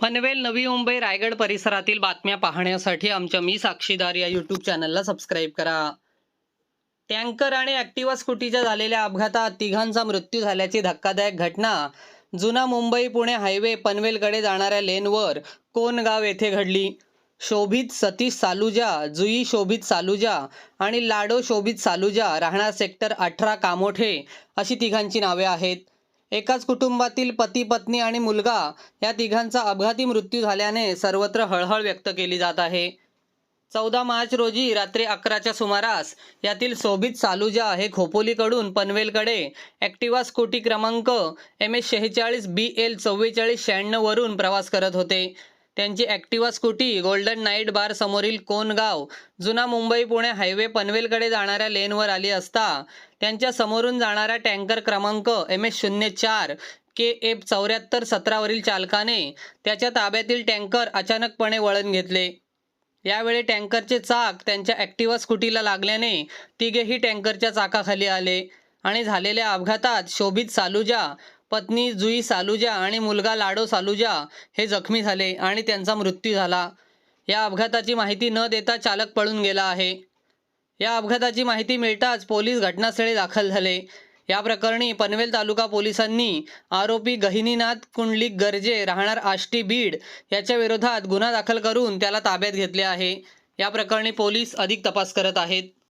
पनवेल नवी मुंबई रायगड परिसरातील बातम्या पाहण्यासाठी आमच्या मी साक्षीदार या यूट्यूब चॅनलला सबस्क्राईब करा. टँकर आणि ॲक्टिवा स्कूटीच्या झालेल्या अपघातात तिघांचा मृत्यू झाल्याची धक्कादायक घटना. जुना मुंबई पुणे हायवे पनवेलकडे जाणाऱ्या लेनवर कोनगाव येथे घडली. शोभित सतीश सालुजा जुई शोभित सालुजा आणि लाडो शोभित सालुजा राहणार सेक्टर अठरा कामोठे अशी तिघांची नावे आहेत. एकाच कुटुंबातील पती पत्नी आणि मुलगा या तिघांचा अपघाती मृत्यू झाल्याने सर्वत्र हळहळ व्यक्त केली जात आहे. चौदा मार्च रोजी रात्री अकराच्या सुमारास यातील सोबित सालुजा हे खोपोलीकडून पनवेलकडे ॲक्टिवा स्कूटी क्रमांक एम एस शेहेचाळीस बी एल चव्वेचाळीस शहाण्णववरून प्रवास करत होते. त्यांची Activa scooty Golden Night bar समोरील कोनगाव जुना मुंबई पुणे हायवे पनवेलकडे जाणाऱ्या लेनवर आली असता त्यांच्या समोरून जाणाऱ्या टँकर क्रमांक एम एस शून्य चार के एफ चौऱ्याहत्तर सतरावरील चालकाने त्याच्या ताब्यातील टँकर अचानकपणे वळण घेतले. यावेळी टँकरचे चाक त्यांच्या ॲक्टिवा स्कूटीला लागल्याने तिघेही टँकरच्या चाकाखाली आले आणि झालेल्या अपघातात शोभित सालुजा पत्नी जुई सालुजा आणि मुलगा लाडो सालुजा हे जखमी झाले आणि त्यांचा मृत्यू झाला. या अपघाताची माहिती न देता चालक पळून गेला आहे. या अपघाताची माहिती मिळताच पोलीस घटनास्थळी दाखल झाले. या प्रकरणी पनवेल तालुका पोलिसांनी आरोपी गहिनीनाथ कुंडलिक गर्जे राहणार आष्टी बीड याच्या विरोधात गुन्हा दाखल करून त्याला ताब्यात घेतले आहे. या प्रकरणी पोलीस अधिक तपास करत आहेत.